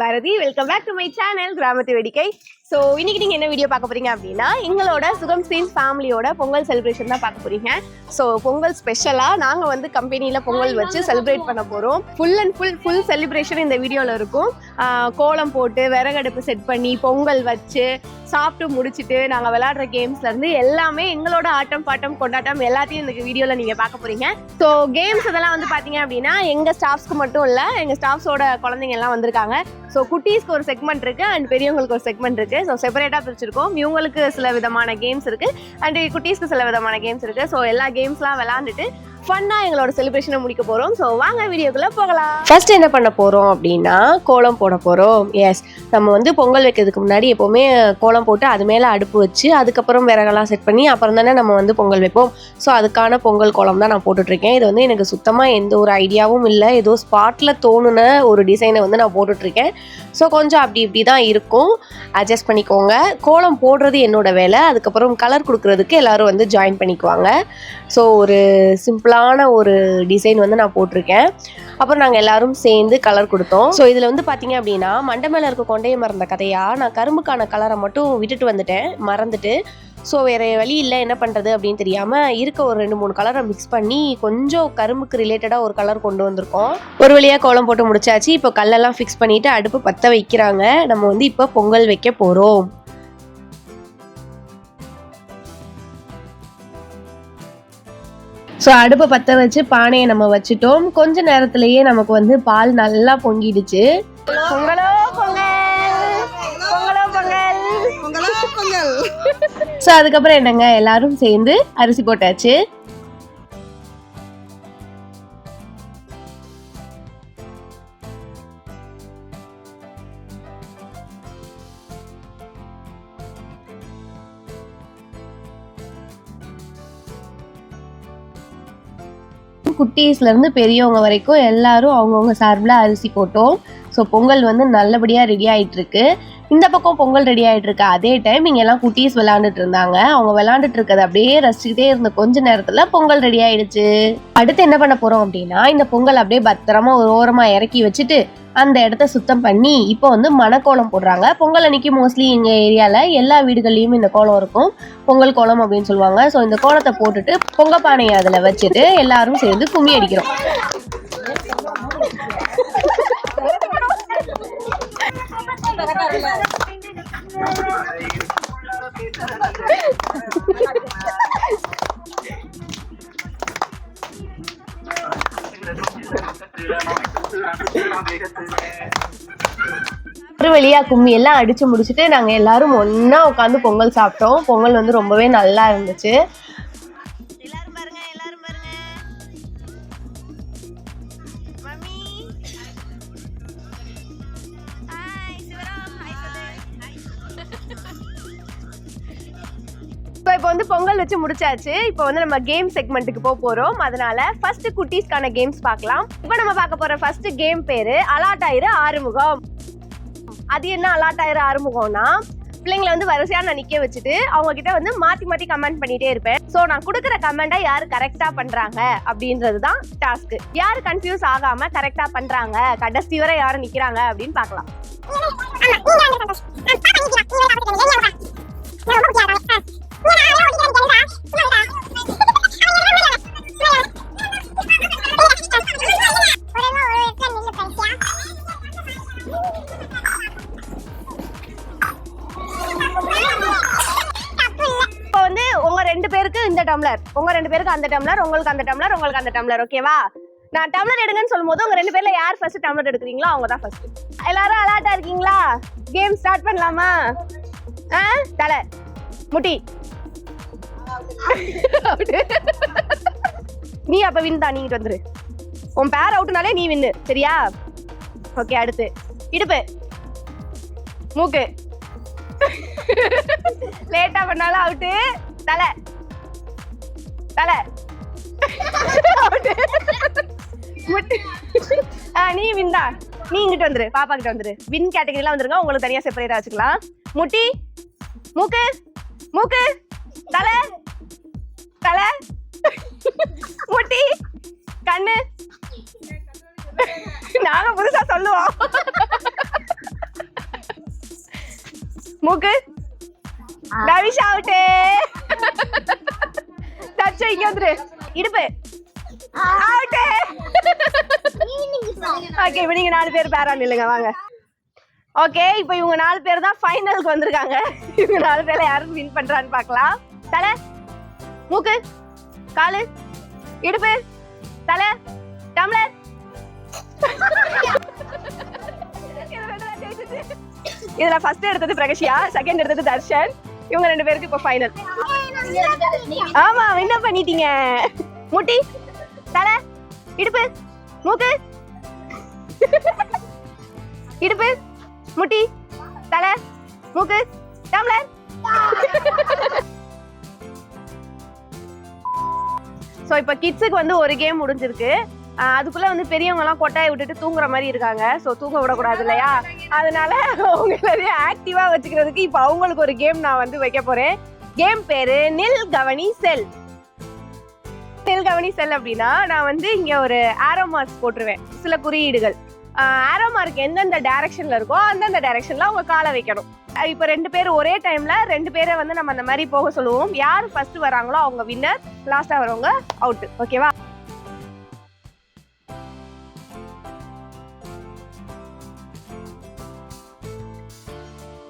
Bharathi. Welcome back to my channel கிராமத்து வேடிக்கை. So இன்னைக்கு நீங்கள் என்ன வீடியோ பார்க்க போறீங்க அப்படின்னா எங்களோட சுகம் ஸ்டீன்ஸ் ஃபேமிலியோட பொங்கல் செலிப்ரேஷன் தான் பார்க்க போறீங்க. ஸோ பொங்கல் ஸ்பெஷலாக நாங்கள் வந்து கம்பெனியில் பொங்கல் வச்சு செலிப்ரேட் பண்ண போகிறோம் full and full full celebration இந்த வீடியோவில் இருக்கும். கோலம் போட்டு விறகடுப்பு செட் பண்ணி பொங்கல் வச்சு சாப்பிட்டு முடிச்சுட்டு நாங்கள் விளையாடுற கேம்ஸ்லேருந்து எல்லாமே எங்களோட ஆட்டம் பாட்டம் கொண்டாட்டம் எல்லாத்தையும் இந்த வீடியோவில் நீங்கள் பார்க்க போகிறீங்க ஸோ கேம்ஸ் இதெல்லாம் வந்து பார்த்தீங்க அப்படின்னா எங்கள் ஸ்டாஃப்ஸ்க்கு மட்டும் இல்லை எங்கள் ஸ்டாஃப்ஸோட குழந்தைங்க எல்லாம் வந்திருக்காங்க. ஸோ குட்டீஸ்க்கு ஒரு செக்மெண்ட் இருக்குது அண்ட் பெரியவங்களுக்கு ஒரு செக்மெண்ட் இருக்குது இருக்குது ஸோ செப்பரேட்டாக பிரிச்சிருக்கோம். இவங்களுக்கு சில விதமான கேம்ஸ் இருக்கு. அண்ட் குட்டீஸ்க்கு சில விதமான கேம்ஸ் இருக்கு. ஸோ எல்லா கேம்ஸ்லாம் விளாண்டுட்டு ஃபன்னாக எங்களோட செலிப்ரேஷனை முடிக்க போகிறோம் ஸோ வாங்க வீடியோக்குள்ளே போகலாம். ஃபர்ஸ்ட் என்ன பண்ண போகிறோம் அப்படின்னா கோலம் போட போகிறோம் எஸ் நம்ம வந்து பொங்கல் வைக்கிறதுக்கு முன்னாடி எப்போவுமே கோலம் போட்டு அது மேலே அடுப்பு வச்சு அதுக்கப்புறம் விறகெல்லாம் செட் பண்ணி அப்புறம் தானே நம்ம வந்து பொங்கல் வைப்போம். ஸோ அதுக்கான பொங்கல் கோலம் தான் நான் போட்டுட்ருக்கேன் இது வந்து எனக்கு சுத்தமாக எந்த ஒரு ஐடியாவும் இல்லை. ஏதோ ஸ்பாட்டில் தோணுன ஒரு டிசைனை வந்து நான் போட்டுட்ருக்கேன் ஸோ கொஞ்சம் அப்படி இப்படி தான் இருக்கும். அட்ஜஸ்ட் பண்ணிக்கோங்க. கோலம் போடுறது என்னோட வேலை. அதுக்கப்புறம் கலர் கொடுக்குறதுக்கு எல்லோரும் வந்து ஜாயின் பண்ணிக்குவாங்க. ஸோ ஒரு சிம்பிளாக சிம்பிளான ஒரு டிசைன் வந்து நான் போட்டிருக்கேன். அப்புறம் நாங்கள் எல்லாரும் சேர்ந்து கலர் கொடுத்தோம். ஸோ இதில் வந்து பார்த்தீங்க அப்படின்னா மண்டை மேலே இருக்க கொண்டைய மறந்த கதையாக நான் கரும்புக்கான கலரை மட்டும் விட்டுட்டு வந்துட்டேன் மறந்துட்டு. ஸோ வேறு வழி இல்லை என்ன பண்ணுறது அப்படின்னு தெரியாமல் இருக்க ஒரு ரெண்டு மூணு கலரை மிக்ஸ் பண்ணி கொஞ்சம் கரும்புக்கு ரிலேட்டடாக ஒரு கலர் கொண்டு வந்திருக்கோம். ஒரு வழியாக கோலம் போட்டு முடிச்சாச்சு. இப்போ கல்லெல்லாம் ஃபிக்ஸ் பண்ணிவிட்டு அடுப்பு பற்ற வைக்கிறாங்க. நம்ம வந்து இப்போ பொங்கல் வைக்க போகிறோம் ஸோ அடுப்பை பற்ற வச்சு பானையை நம்ம வச்சுட்டோம். கொஞ்ச நேரத்திலேயே நமக்கு வந்து பால் நல்லா பொங்கிடுச்சு. பொங்கலோ பொங்கல். பொங்கலோ பொங்கல். பொங்கலோ பொங்கல். ஸோ அதுக்கப்புறம் என்னங்க? எல்லாரும் சேர்ந்து அரிசி போட்டாச்சு. குட்டீஸ்லேருந்து பெரியவங்க வரைக்கும் எல்லாரும் அவங்கவுங்க சார்பில் அரிசி போட்டோம். ஸோ பொங்கல் வந்து நல்லபடியாக ரெடி ஆகிட்டுருக்கு இந்த பக்கம் பொங்கல் ரெடி ஆகிட்டு இருக்க அதே டைம் இங்கெல்லாம் குட்டீஸ் விளாண்டுட்டு இருந்தாங்க. அவங்க விளாண்டுட்டு இருக்கிறத அப்படியே ரசிச்சுக்கிட்டே இருந்த கொஞ்ச நேரத்தில் பொங்கல் ரெடி ஆயிடுச்சு. அடுத்து என்ன பண்ண போறோம் அப்படின்னா இந்த பொங்கல் அப்படியே பத்திரமா ஒரு ஓரமா இறக்கி வச்சுட்டு அந்த இடத்த சுத்தம் பண்ணி இப்போ வந்து மணக்கோலம் போடுறாங்க. பொங்கல் அன்னைக்கு மோஸ்ட்லி எங்கள் ஏரியால எல்லா வீடுகள்லயும் இந்த கோலம் இருக்கும். பொங்கல் கோலம் அப்படின்னு சொல்லுவாங்க. ஸோ இந்த கோலத்தை போட்டுட்டு பொங்க பானையை அதில் வச்சுட்டு எல்லாரும் சேர்ந்து கும்மி அடிக்கிறோம். ஒரு வழியா கும்மி எல்லாம் அடிச்சு முடிச்சுட்டு நாங்க எல்லாரும் ஒன்னா உட்காந்து பொங்கல் சாப்பிட்டோம். பொங்கல் வந்து ரொம்பவே நல்லா இருந்துச்சு. இப்போ வந்து பொங்கல் வச்சு முடிச்சாச்சு. இப்போ வந்து நம்ம கேம் செக்மெண்ட்டுக்கு போக போகிறோம் அதனால ஃபர்ஸ்ட் குட்டீஸ்க்கான கேம்ஸ் பார்க்கலாம். இப்போ நம்ம பார்க்க போகிற ஃபர்ஸ்ட் கேம் பேர் அலாட்டாயிரு ஆறுமுகம். அது என்ன அலாட் ஆயிரு ஆறுமுகம்னா பிள்ளைங்களை வந்து வரிசையா நான் நிக்க வச்சுட்டு அவங்க கிட்ட வந்து மாத்தி மாத்தி கமெண்ட் பண்ணிட்டே இருப்பேன். சோ நான் கொடுக்குற கமெண்டை யாரு கரெக்டா பண்றாங்க அப்படின்றது தான் டாஸ்க் யாரு கன்ஃபியூஸ் ஆகாம கரெக்டா பண்றாங்க? கடைசி வரை யாரு நிக்கிறாங்க அப்படின்னு பார்க்கலாம். ரெண்டு பேருக்கு இந்த டம்ளர். உங்க ரெண்டு பேருக்கு அந்த டம்ளர் உங்களுக்கு அந்த டம்ளர் உங்களுக்கு அந்த டம்ளர் ஓகேவா நான் டம்ளர் எடுங்கன்னு சொல்லும்போது உங்க ரெண்டு பேர்ல யார் ஃபர்ஸ்ட் டம்ளர் எடுக்கிறீங்களோ அவங்க தான் ஃபர்ஸ்ட் எல்லாரும் அலர்ட்டா இருக்கீங்களா? கேம் ஸ்டார்ட் பண்ணலாமா? ஆ? தலை. முட்டி. நீ அப்ப வின் தான் நீங்கிட்டு வந்துரு. உன் பேர் அவுட்னாலே நீ வின்னு சரியா? ஓகே அடுத்து. இடுப்பு. மூக்கு. லேட்டா பண்ணாலும் அவுட்டு தலை. தலை. நீ வின் தான். நீ இங்கிட்டு வந்துரு. பாப்பா கிட்ட வந்துரு. வின் கேட்டகரிலாம் வந்துருங்க. உங்களுக்கு தனியா செப்பரேட்டா வச்சுக்கலாம். முட்டி. மூக்கு. மூக்கு. தலை. தலை. முட்டி கண்ணு. நாங்க புதுசா சொல்லுவோம். மூக்கு. ரவிஷ் அவுட்டு தச்சு இங்க வந்துரு. இடுப்பு. அவுட்டு ஓகே இப்போ நீங்க நாலு பேர் பேரா நில்லுங்க வாங்க. ஓகே இப்போ இவங்க நாலு பேர் தான் ஃபைனலுக்கு வந்திருக்காங்க. இவங்க நாலு பேர்ல யாரும் வின் பண்றான்னு பார்க்கலாம். தலை. மூக்கு காலு இடுப்பு தலை டம்ளர். இதுல ஃபர்ஸ்ட் எடுத்தது பிரகஷியா செகண்ட் எடுத்தது தர்ஷன். இவங்க ரெண்டு பேருக்கு இப்போ ஃபைனல் ஆமா என்ன பண்ணிட்டீங்க. முட்டி தலை இடுப்பு மூக்கு. இடுப்பு முட்டி தலை மூக்கு டம்ளர். ஸோ இப்போ கிட்ஸுக்கு வந்து ஒரு கேம் முடிஞ்சிருக்கு. அதுக்குள்ளே அதுக்குள்ள வந்து பெரியவங்க எல்லாம் கொட்டாயை விட்டுட்டு தூங்குற மாதிரி இருக்காங்க. ஸோ தூங்க விடக்கூடாது இல்லையா? அதனால அவங்க ஆக்டிவாக வச்சுக்கிறதுக்கு இப்போ அவங்களுக்கு ஒரு கேம் நான் வந்து வைக்க போறேன். கேம் பேரு நில் கவனி செல். நில் கவனி செல் அப்படின்னா நான் வந்து இங்க ஒரு ஆரோ மார்க்ஸ் போட்டுருவேன். சில குறியீடுகள். ஆரோ மார்க் எந்தெந்த டைரக்ஷன்ல இருக்கோ அந்தந்த டைரக்ஷன்ல அவங்க காலை வைக்கணும். இப்போ ரெண்டு பேர் ஒரே டைம்ல ரெண்டு பேரை வந்து நம்ம அந்த மாதிரி போக சொல்லுவோம். யார் ஃபர்ஸ்ட் வராங்களோ அவங்க வின்னர் லாஸ்டா வரவங்க அவுட் ஓகேவா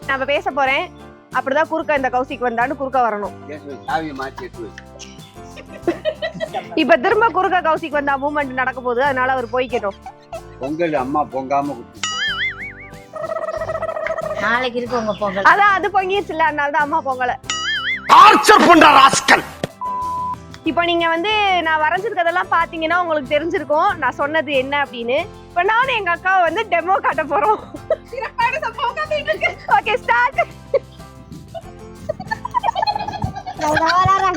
நான் இப்ப பேச போறேன். அப்படிதான் குறுக்க இந்த கௌசிக்கு வந்தான்னு குறுக்க வரணும். இப்ப திரும்ப குறுக்க கௌசிக்கு வந்தா மூவ்மெண்ட் நடக்க போகுது. அதனால அவர் போய்க்கட்டும். பொங்கல் அம்மா பொங்காம நாளைக்கு இருக்கு உங்க பொங்கல். அதான் அது பொங்கிருச்சுல அதனால தான் அம்மா பொங்கல. டார்ச்சர் பண்ற ராஸ்கல். இப்போ நீங்க வந்து நான் வரைஞ்சிருக்கதெல்லாம் பாத்தீங்கன்னா உங்களுக்கு தெரிஞ்சிருக்கும். நான் சொன்னது என்ன அப்படின்னு. இப்போ நானும் எங்க அக்காவை வந்து டெமோ காட்ட போறோம். ஓகே ஸ்டார்ட் எல்லாரும்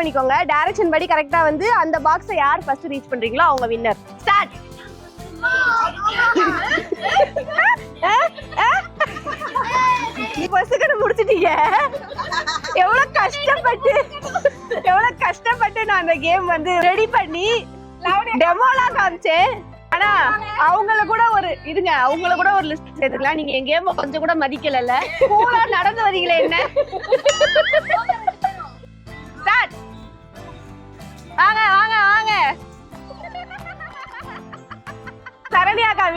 பண்ணிக்கோங்க. டைரக்ஷன் படி கரெக்டா வந்து அந்த பாக்ஸை யார் ஃபர்ஸ்ட் ரீச் பண்றீங்களோ அவங்க வின்னர் ஸ்டார்ட் பசுக்கடை முடிச்சிட்டீங்க. எவ்வளோ கஷ்டப்பட்டு எவ்வளோ கஷ்டப்பட்டு நான் அந்த கேம் வந்து ரெடி பண்ணி டெமோலாம் காமிச்சேன். ஆனா அவங்கள கூட ஒரு இருங்க அவங்கள கூட ஒரு லிஸ்ட் சேர்த்துக்கலாம் நீங்க என் கேம் கொஞ்சம் கூட மதிக்கலல்ல. கூலா நடந்து வரீங்களே என்ன?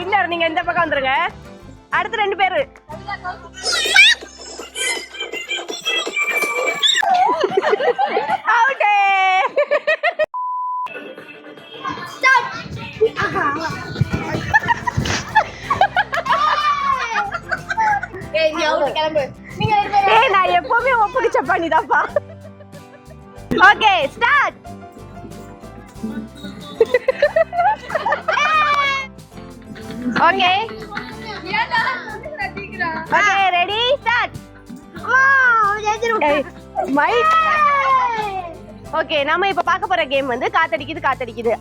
வின்னர் நீங்க இந்த பக்கம் வந்துருங்க. அடுத்து ரெண்டு பேரு. நான் எப்பவுமே உன் பிடிச்ச பண்ணிதாப்பா okay start okay okay ready start mic okay நாம இப்ப பார்க்க போற கேம் வந்து காத்தடிக்குது காத்தடிக்குது.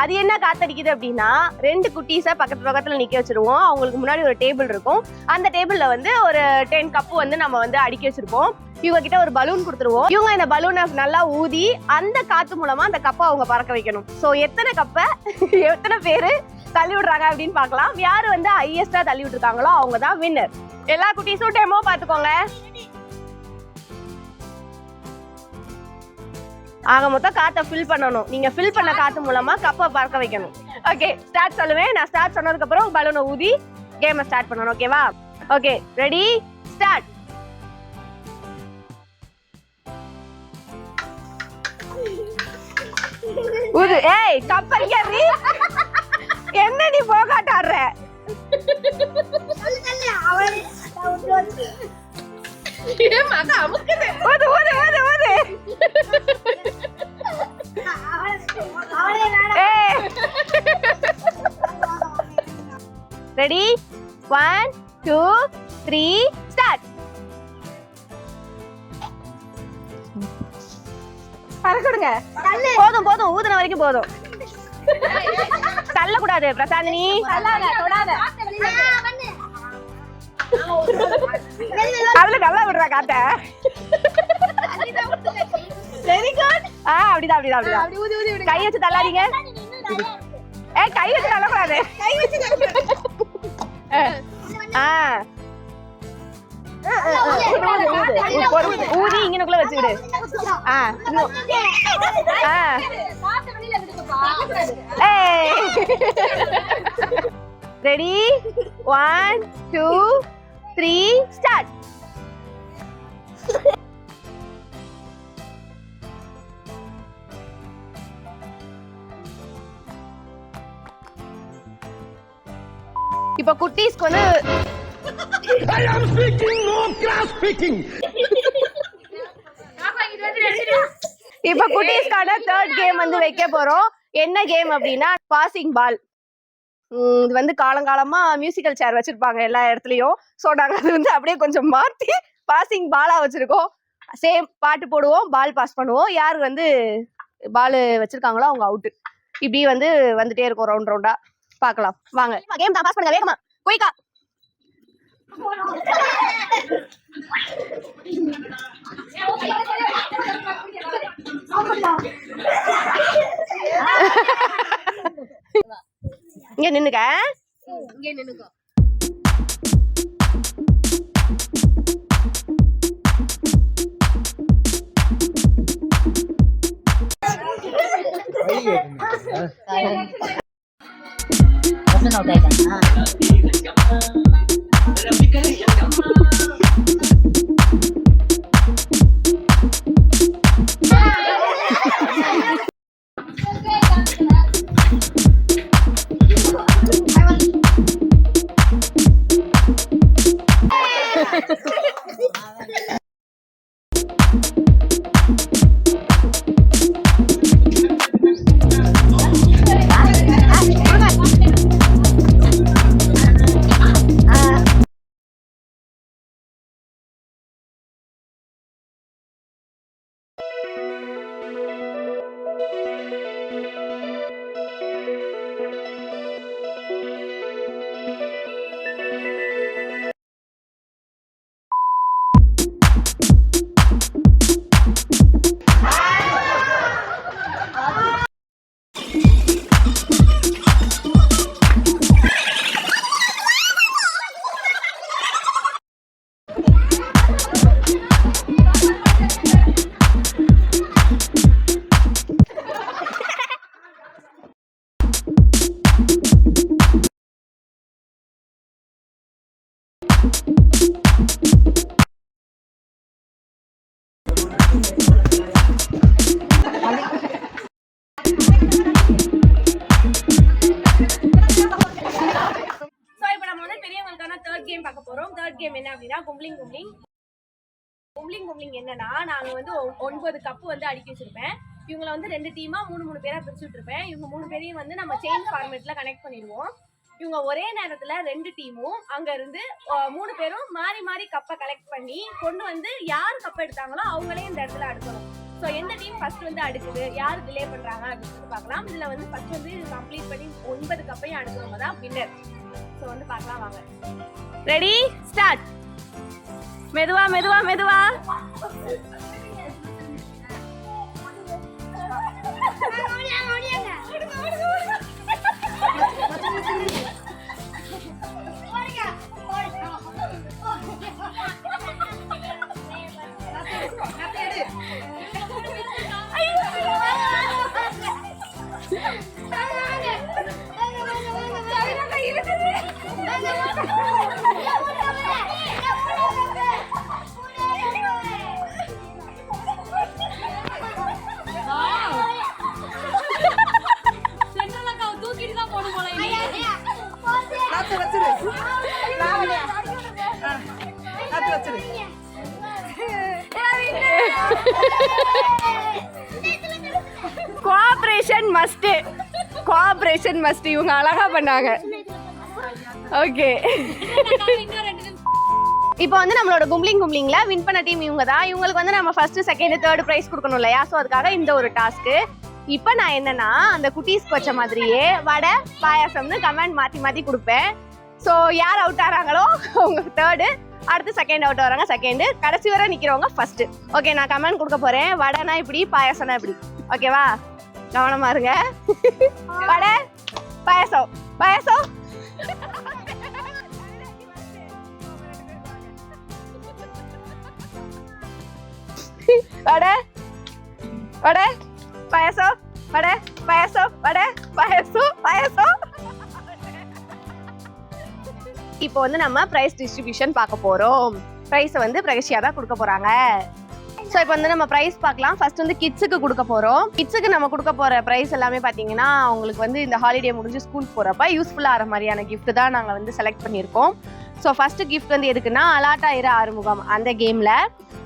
அது என்ன காத்தடிக்குது அப்படின்னா ரெண்டு குட்டீஸை பக்கத்து பக்கத்துல நிக்க வச்சிருவோம். அவங்களுக்கு முன்னாடி ஒரு டேபிள் இருக்கும். அந்த டேபிள்ல வந்து ஒரு டென் கப்பு வந்து நம்ம வந்து அடுக்கி வச்சிருப்போம். இவங்க கிட்ட ஒரு பலூன் கொடுத்துருவோம். இவங்க இந்த பலூனை நல்லா ஊதி அந்த காத்து மூலமா அந்த கப்பை அவங்க பறக்க வைக்கணும். சோ எத்தனை கப்பை எத்தனை பேரு? தள்ளி விடுறாங்க அப்படின்னு பார்க்கலாம். யார் வந்து ஹையஸ்டா தள்ளி விட்டுருக்காங்களோ அவங்க தான் வின்னர் எல்லா குட்டீஸும் டெமோ பாத்துக்கோங்க ஆக மொத்தம் காற்றை ஃபில் பண்ணணும். நீங்க ஃபில் பண்ண காற்று மூலமா கப்பை பறக்க வைக்கணும். ஓகே ஸ்டார்ட் சொல்லுவேன். நான் ஸ்டார்ட் சொன்னதுக்கு அப்புறம் பலூனை ஊதி கேமை ஸ்டார்ட் பண்ணணும் ஓகேவா ஓகே ரெடி ஸ்டார்ட் ஊது. ஏய் கப்பல் கேரி என்ன நீ போகாட்ட ஆடுற ஊது ஊது ஊது ஊது. ஏய். Ready one two three start பறக்கடுங்க போதும் போதும். ஊதுன வரைக்கும் போதும். தள்ளக்கூடாது பிரசாந்தினி. அதுல நல்லா விடுறா காத்த. வெரி குட் ஆ அப்படிதான் அப்படிதான் அப்படிதான். கை வச்சு தள்ளாதீங்க. ஏ கை வச்சு தள்ளக்கூடாது. கை வச்சு ஆ. ஊதி இங்கனுக்குள்ள வச்சுக்கிடு. ஆ இன்னும். ஆ. Ready one two three start இப்போ குட்டீஸ்க்கு வந்து I am speaking, no class speaking. இப்ப குட்டீஸ்க்கான தேர்ட் கேம் வந்து வைக்க போறோம். என்ன கேம் அப்படின்னா பாசிங் பால். இது வந்து காலங்காலமா மியூசிக்கல் சேர் வச்சிருப்பாங்க எல்லா இடத்துலயும். ஸோ நாங்கள் அது வந்து அப்படியே கொஞ்சம் மாத்தி பாசிங் பாலா வச்சிருக்கோம். சேம் பாட்டு போடுவோம் பால் பாஸ் பண்ணுவோம். யார் வந்து பால் வச்சிருக்காங்களோ அவங்க அவுட்டு இப்படி வந்து வந்துட்டே இருக்கும் ரவுண்ட் ரவுண்டா பார்க்கலாம். வாங்க. கேம் தான் பாஸ் பண்ணுங்க வேகமா. குயிக்கா. இங்க நின்னுக்க. Person கும்ளிங் என்னன்னா நாங்கள் வந்து ஒ- ஒன்பது கப்பு வந்து அடுக்கி வச்சிருப்பேன். இவங்களை வந்து ரெண்டு டீமா மூணு மூணு பேரா பிரிச்சு விட்டுருப்பேன். இவங்க மூணு பேரையும் வந்து நம்ம செயின் ஃபார்மேட்ல கனெக்ட் பண்ணிடுவோம். இவங்க ஒரே நேரத்துல ரெண்டு டீமும் அங்க இருந்து மூணு பேரும் மாறி மாறி கப்பை கலெக்ட் பண்ணி கொண்டு வந்து யார் கப்பை எடுத்தாங்களோ அவங்களே இந்த இடத்துல அடுக்கணும் ஸோ எந்த டீம் ஃபர்ஸ்ட் வந்து அடுக்குது யார் டிலே பண்றாங்க அப்படின்னு பார்க்கலாம். இதுல வந்து ஃபர்ஸ்ட் வந்து கம்ப்ளீட் பண்ணி ஒன்பது கப்பையும் அடுக்கிறவங்க தான் வின்னர் ஸோ வந்து பார்க்கலாம் வாங்க. Ready start மெதுவா மெதுவா மெதுவா கோஆபரேஷன் Must cooperation must இவங்க அழகா பண்ணாங்க. ஓகே இப்போ வந்து நம்மளோட கும்ளிங் கும்ளிங்ல வின் பண்ண டீம் இவங்க தான் இவங்களுக்கு வந்து நம்ம ஃபர்ஸ்ட் செகண்ட் தேர்ட் ப்ரைஸ் கொடுக்கணும் இல்லையா? ஸோ அதுக்காக இந்த ஒரு டாஸ்க்கு இப்போ நான் என்னன்னா அந்த குட்டீஸ்க்கு வச்ச மாதிரியே வடை பாயாசம்னு கமெண்ட் மாற்றி மாற்றி கொடுப்பேன். ஸோ யார் அவுட் ஆகிறாங்களோ அவங்க தேர்டு அடுத்து செகண்ட் அவுட் வராங்க. செகண்டு கடைசி வரை நிற்கிறவங்க ஃபர்ஸ்ட் ஓகே நான் கமெண்ட் கொடுக்க போகிறேன் வடைனா இப்படி பாயாசம்னா இப்படி. ஓகேவா கவனமா இருங்க. வடை பாயசம். பாயசம்? வடை வடை பாயசம். வடை பாயசம். வடை பாயசம். பாயசம். இப்போ வந்து நம்ம பிரைஸ் டிஸ்ட்ரிபியூஷன் பார்க்க போறோம். பிரைஸ் வந்து பிரகசியா தான் கொடுக்க போறாங்க. ஸோ இப்போ வந்து நம்ம ப்ரைஸ் பார்க்கலாம். ஃபர்ஸ்ட் வந்து கிட்ஸுக்கு கொடுக்க போகிறோம் கிட்ஸுக்கு நம்ம கொடுக்க போகிற ப்ரைஸ் எல்லாமே பார்த்தீங்கன்னா அவங்களுக்கு வந்து இந்த ஹாலிடே முடிஞ்சு ஸ்கூல் போகிறப்ப யூஸ்ஃபுல்லாக ஆகிற மாதிரியான gift தான் நாங்கள் வந்து செலக்ட் பண்ணியிருக்கோம். ஸோ ஃபர்ஸ்ட் கிஃப்ட் வந்து எதுக்குன்னா அலாட்டாயிர ஆறுமுகம் அந்த கேமில்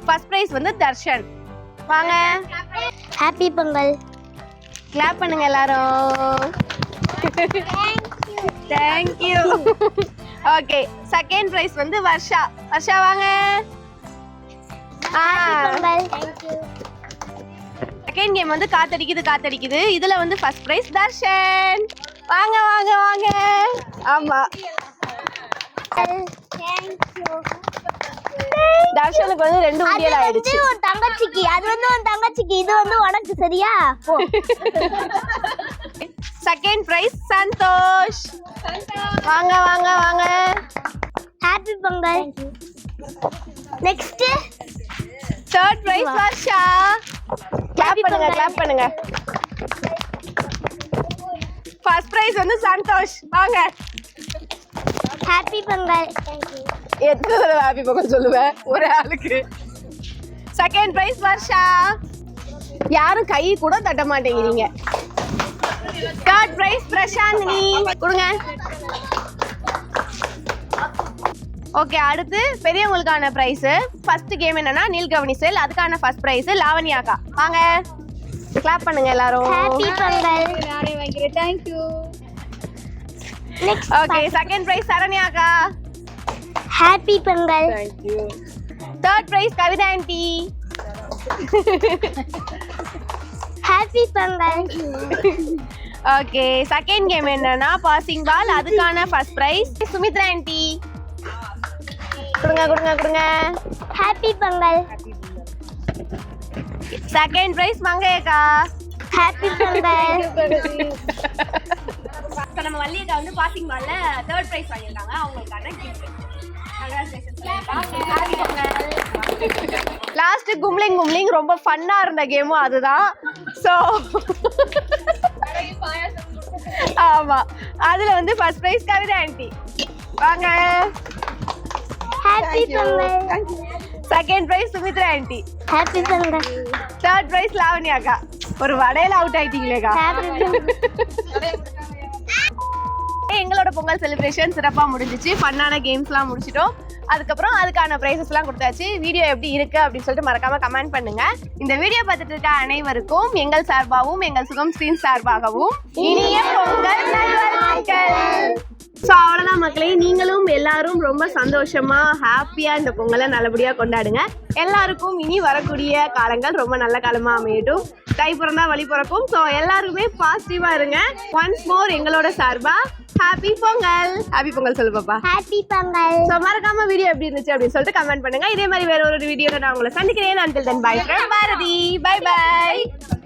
ஃபர்ஸ்ட் ப்ரைஸ் வந்து தர்ஷன். வாங்க. ஹாப்பி பொங்கல். கிளாப் பண்ணுங்க எல்லாரும். தேங்க்யூ ஓகே செகண்ட் ப்ரைஸ் வந்து வர்ஷா. வர்ஷா வாங்க. செகண்ட் கேம் வந்து காத்தடிக்குது காத்தடிக்குது. இதுல வந்து ஃபர்ஸ்ட் பிரைஸ் தர்ஷன். வாங்க வாங்க வாங்க. ஆமா. தர்ஷனுக்கு வந்து ரெண்டு அது உண்டியல் வந்து ஆயிடுச்சு. உன் தங்கச்சிக்கு அது வந்து உன் தங்கச்சிக்கு இது வந்து உனக்கு சரியா? போ. Second prize Santhosh. வாங்க வாங்க வாங்க. Happy Pongal. Next third prize Varsha clap பண்ணுங்க கிளாப் பண்ணுங்க. ஃபர்ஸ்ட் பிரைஸ் வந்து சந்தோஷ். வாங்க. ஹாப்பி பொங்கல் எத்தனை தடவை ஹாப்பி பொங்கல் சொல்லுவேன்? ஒரு ஆளுக்கு. செகண்ட் பிரைஸ் வர்ஷா யாரும் கை கூட தட்ட மாட்டேங்கிறீங்க. தேர்ட் பிரைஸ் பிரசாந்தினி கொடுங்க. ஓகே அடுத்து பெரியவங்களுக்கான பிரைஸ் ஃபர்ஸ்ட் கேம் என்னன்னா நீல்கவனி செல் அதுக்கான ஃபர்ஸ்ட் பிரைஸ் லாவண்யாக்கா. வாங்க. கிளாப் பண்ணுங்க எல்லாரும். Happy Pongal next okay second prize சரண்யாக்கா. Happy Pongal third prize Kavitha aunty happy Pongal okay second game என்னன்னா பாசிங் பால் அதுக்கான ஃபர்ஸ்ட் பிரைஸ் சுமித்ரா ஆண்டி கொடுங்க கொடுங்க கொடுங்க. ஹாப்பி பொங்கல் செகண்ட் பிரைஸ் மங்கையக்கா ஹாப்பி பொங்கல் நம்ம வள்ளியக்கா வந்து பாசிங் பால்ல தேர்ட் ப்ரைஸ் வாங்கியிருக்காங்க. அவங்களுக்கான கிஃப்ட் லாஸ்ட் கும்லிங் கும்லிங் ரொம்ப ஃபன்னா இருந்த கேமும் அதுதான். ஸோ ஆமா. அதுல வந்து ஃபர்ஸ்ட் பிரைஸ் கவிதா ஆண்டி வாங்க. Happy Pongal second prize Sumithra aunty happy Pongal third prize லாவண்யாக்கா ஒரு வடையில அவுட் ஆயிட்டீங்களேக்கா எங்களோட பொங்கல் செலிப்ரேஷன் சிறப்பாக முடிஞ்சிச்சு. ஃபன்னான கேம்ஸ்லாம் முடிச்சிட்டோம். அதுக்கப்புறம் அதுக்கான ப்ரைஸஸ்லாம் கொடுத்தாச்சு. வீடியோ எப்படி இருக்கு அப்படின்னு சொல்லிட்டு மறக்காம கமெண்ட் பண்ணுங்க. இந்த வீடியோ பார்த்துட்டு இருக்க அனைவருக்கும் எங்கள் சார்பாகவும் எங்கள் சுகம் ஸ்க்ரீன் சார்பாகவும் இனிய பொங்கல் நல்வாழ்த்துக்கள். ஸோ அவ்வளோதான் மக்களே. நீங்களும் எல்லாரும் ரொம்ப சந்தோஷமா ஹாப்பியாக இந்த பொங்கலை நல்லபடியாக கொண்டாடுங்க. எல்லாருக்கும் இனி வரக்கூடிய காலங்கள் ரொம்ப நல்ல காலமாக அமையட்டும். தை பிறந்தா வழி பிறக்கும். ஸோ எல்லாருக்குமே பாசிட்டிவாக இருங்க. ஒன்ஸ் மோர் எங்களோட சார்பா ஹாப்பி பொங்கல். ஹாப்பி பொங்கல் சொல்லு பாப்பா. ஹாப்பி பொங்கல். ஸோ மறக்காம வீடியோ எப்படி இருந்துச்சு அப்படின்னு சொல்லிட்டு கமெண்ட் பண்ணுங்க. இதே மாதிரி வேற ஒரு வீடியோல நான் உங்களை சந்திக்கிறேன். Until then bye from Bharathi. Bye bye